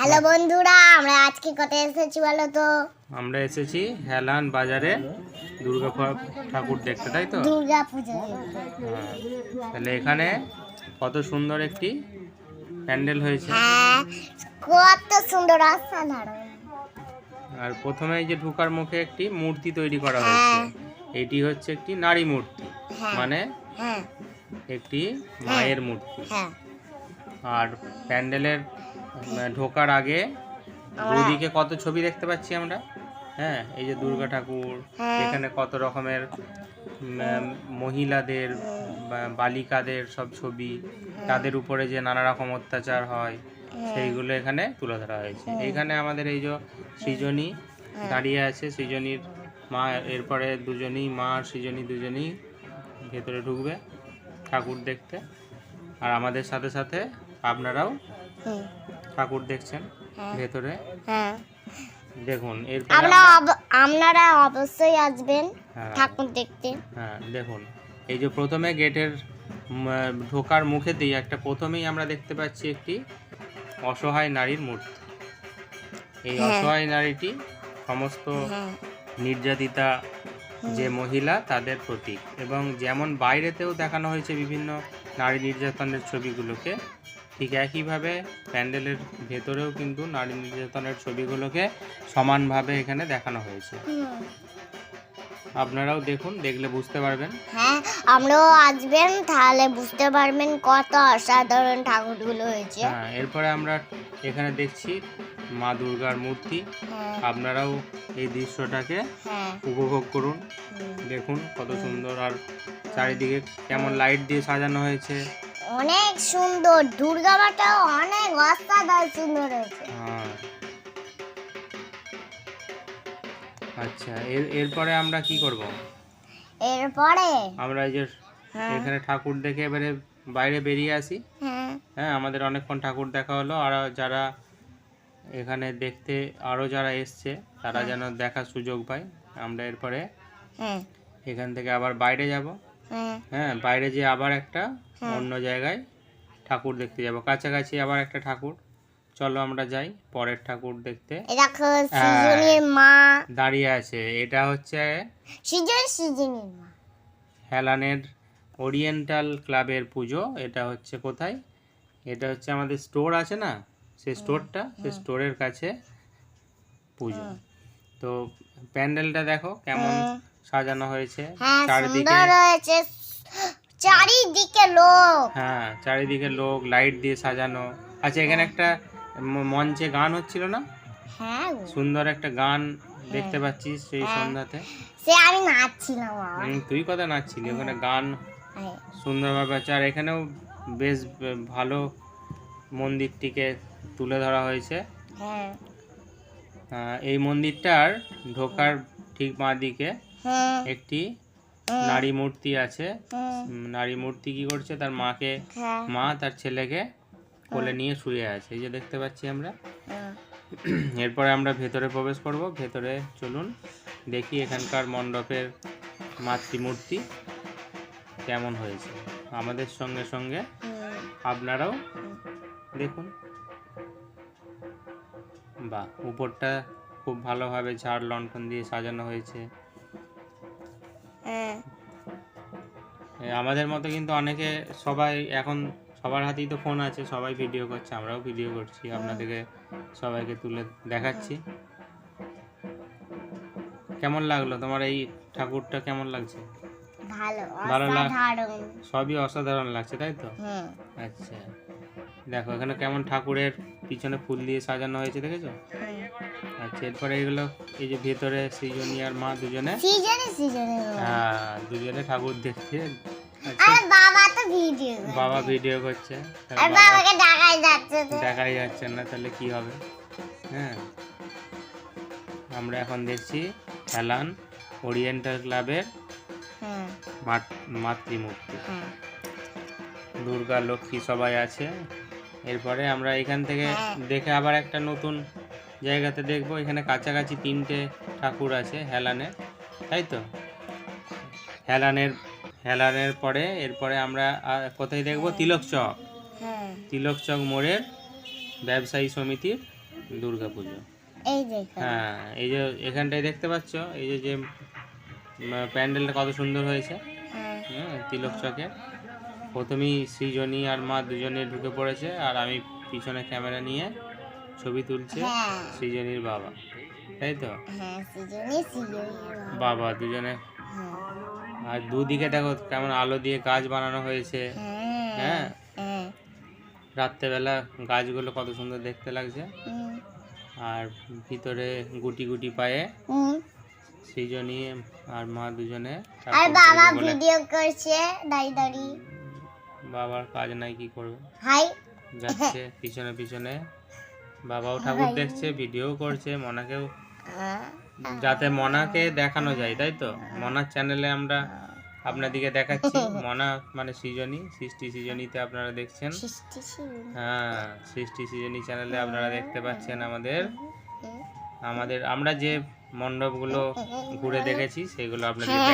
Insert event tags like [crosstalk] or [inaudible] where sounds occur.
Hello বন্ধুরা আমরা আজকে কোথায় এসেছি বলো তো? আমরা এসেছি হেলান বাজারে দুর্গা ঠাকুর দেখতে তাই তো? দুর্গা পুজো হ্যাঁ। তাহলে এখানে কত সুন্দর একটি প্যান্ডেল হয়েছে। হ্যাঁ কত সুন্দর অসাধারণ আর প্রথমে যে ঢুকার মুখে একটি মূর্তি তৈরি করা হয়েছে হ্যাঁ। এটি হচ্ছে একটি নারী মূর্তি। মানে একটি মায়ের মূর্তি। আর প্যান্ডেলের ঢোকার আগে দুদিকে কত ছবি দেখতে পাচ্ছি আমরা? হ্যাঁ এই যে দুর্গা ঠাকুর হ্যাঁ। এখানে কত রকমের মহিলাদের বালিকাদের সব ছবি তাদের উপরে যে নানা রকম অত্যাচার হয় সেইগুলো এখানে তুলে ধরা হয়েছে। এখানে আমাদের এই যে সৃজনী দাঁড়িয়ে আছে সৃজনীর মা এরপরে দুজনেই মা আর সৃজনী দুজনেই ভেতরে ঢুকবে ঠাকুর দেখতে। আর আমাদের সাথে সাথে আপনারাও ঠাকুর দেখছেন হ্যাঁ। ভেতরে? হ্যাঁ। দেখুন এরপরে আমরা আমরা- আপনারা অবশ্যই আসবেন হ্যাঁ, ঠাকুর দেখতে। হ্যাঁ দেখুন এই যে প্রথমে গেটের ঢোকার মুখেতেই একটা প্রথমেই আমরা দেখতে পাচ্ছি একটি অসহায় নারীর মূর্তি। এই হ্যাঁ। অসহায় নারীটি সমস্ত নির্যাতিতা যে মহিলা তাদের প্রতীক। এবং যেমন বাইরেতেও দেখানো হয়েছে বিভিন্ন নারী নির্যাতনের ছবিগুলোকে ঠিক একইভাবে প্যান্ডেলের ভেতরেও কিন্তু নারী নির্যাতনের ছবিগুলোকে সমানভাবে এখানে দেখানো হয়েছে। আপনারাও দেখুন দেখলে বুঝতে পারবেন। হ্যাঁ আমরাও আসবেন তাহলে বুঝতে পারবেন কত অসাধারণ ঠাকুরগুলো হয়েছে। হ্যাঁ এরপরে আমরা এখানে দেখছি মা দুর্গার মূর্তি। হ্যাঁ। আপনারাও এই দৃশ্যটাকে হ্যাঁ। উপভোগ করুন দেখুন কত সুন্দর। আর চারিদিকে কেমন লাইট দিয়ে সাজানো হয়েছে। অনেক সুন্দর দুর্গা মাটাও অনেক অসাধারণ সুন্দর হয়েছে। হ্যাঁ। আচ্ছা এর এরপরে আমরা কি করব? এরপরে? আমরা এই যে হ্যাঁ। এখানে ঠাকুর দেখে এবারে বাইরে বেরিয়ে আসি। হ্যাঁ। হ্যাঁ আমাদের অনেকক্ষণ ঠাকুর দেখা হলো। আর যারা এখানে দেখতে আরও যারা এসছে তারা যেন দেখার সুযোগ পায়। আমরা এরপরে হ্যাঁ। এখান থেকে আবার বাইরে যাব। হ্যাঁ। হ্যাঁ বাইরে যে আবার একটা অন্য জায়গায় ঠাকুর দেখতে যাব। কাছাকাছি আবার একটা ঠাকুর। চলো আমরা যাই পরের ঠাকুর দেখতে। সৃজনীর মা। দাঁড়িয়ে আছে। এটা হচ্ছে হেলানের ওরিয়েন্টাল ক্লাবের পুজো। এটা হচ্ছে কোথায়? এটা হচ্ছে আমাদের স্টোর আছে না? সেই স্টোরটা সেই স্টোরের কাছে পুজো। তো প্যান্ডেলটা দেখো কেমন। সাজানো হয়েছে হ্যাঁ চারিদিকে। চারিদিকে লোক। হ্যাঁ চারিদিকে লোক লাইট দিয়ে সাজানো। আচ্ছা এখানে একটা মঞ্চে গান হচ্ছিল না? হ্যাঁ সুন্দর একটা গান দেখতে পাচ্ছিস সেই সন্ধ্যাতে। সে আমি নাচছিলাম তুই কথা নাচছিলি? ওখানে গান হ্যাঁ। সুন্দরভাবে আছে আর এখানেও বেশ ভালো মন্দিরটিকে তুলে ধরা হয়েছে। হ্যাঁ। এই মন্দিরটার ঢোকার ঠিক বাঁ দিকে একটি নারী মূর্তি আছে। নারী মূর্তি কি করছে? তার মাকে হ্যাঁ। মা তার ছেলেকে কোলে নিয়ে শুয়ে আছে। এই যে দেখতে পাচ্ছি আমরা। [clears throat] এরপরে আমরা ভেতরে প্রবেশ করব। ভেতরে চলুন দেখি এখানকার মণ্ডপের মাতৃমূর্তি কেমন হয়েছে। আমাদের সঙ্গে সঙ্গে আপনারাও দেখুন। বাহ উপরটা খুব ভালোভাবে ঝাড় লণ্ঠন দিয়ে সাজানো হয়েছে। হ্যাঁ। আমাদের মতো কিন্তু অনেকে সবাই এখন সবার হাতেই তো ফোন আছে সবাই ভিডিও করছে আমরাও ভিডিও করছি আপনাদেরকে সবাইকে তুলে দেখাচ্ছি। কেমন লাগল? তোমার এই ঠাকুরটা কেমন লাগছে? ভালো অসাধারণ। সবই অসাধারণ লাগছে তাই তো? আচ্ছা। দেখো এখানে কেমন ঠাকুরের পিছনে ফুল দিয়ে সাজানো হয়েছে দেখেছ? আচ্ছা এরপরে এগুলো এই যে ভেতরে সৃজনী আর মা দুজনে? সিজনে সিজনে হ্যাঁ দুজনে ঠাকুর দেখছে। আচ্ছা। আর বাবা তো ভিডিও বাবা ভিডিও করছে। আর বাবাকে ডাকাই যাচ্ছে যাচ্ছে না তাহলে কি হবে? হ্যাঁ। আমরা এখন দেখছি হেলান ওরিয়েন্টাল ক্লাবের মাতৃমূর্তি। দুর্গা লক্ষ্মী সবাই আছে। এরপরে আমরা এখান থেকে হ্যাঁ। দেখে আবার একটা নতুন জায়গাতে দেখব। এখানে কাছাকাছি তিনটে ঠাকুর আছে হেলানে। তাই তো? হেলানের হেলানের পরে এরপরে আমরা কোথায় দেখব? তিলক চক। হ্যাঁ। তিলক চক মোড়ের ব্যবসায়ী সমিতির দুর্গা পুজো হ্যাঁ এই যে এখানটায় দেখতে পাচ্ছ? এই যে যে প্যান্ডেলটা কত সুন্দর হয়েছে। হ্যাঁ। তিলক চকে। প্রথমেই সৃজনী আর মা দুজনে ঢুকে পড়েছে আর আমি পিছনে ক্যামেরা নিয়ে ছবি তুলছি হ্যাঁ। সৃজনীর বাবা। তাই তো? হ্যাঁ বাবা। দুজনে। হ্যাঁ। আর দুদিকে দেখো কেমন আলো দিয়ে গাছ বানানো হয়েছে। হ্যাঁ রাত্রেবেলা গাছগুলো কত সুন্দর দেখতে লাগছে। আর ভিতরে গুটি গুটি পায়ে। সৃজনী আর মা দুজনে আর বাবা ভিডিও করছে দাঁড়িয়ে দাঁড়িয়ে বাবার কাজ নাই কি করবে? হাই। যাচ্ছে পিছনে পিছনে। বাবাও ঠাকুর দেখছে ভিডিও করছে মনাকেও হ্যাঁ, যাতে মনাকে দেখানো যায় তাই তো? মনার চ্যানেলে আমরা আপনাদিকে দেখাচ্ছি। [laughs] মনা মানে সৃজনী সৃষ্টি সৃজনীতে আপনারা দেখছেন। হ্যাঁ সৃষ্টি সৃজনী চ্যানেলে আপনারা দেখতে পাচ্ছেন আমাদের। আমাদের আমরা যে মণ্ডপগুলো ঘুরে দেখেছি সেগুলো আপনাদের হ্যাঁ।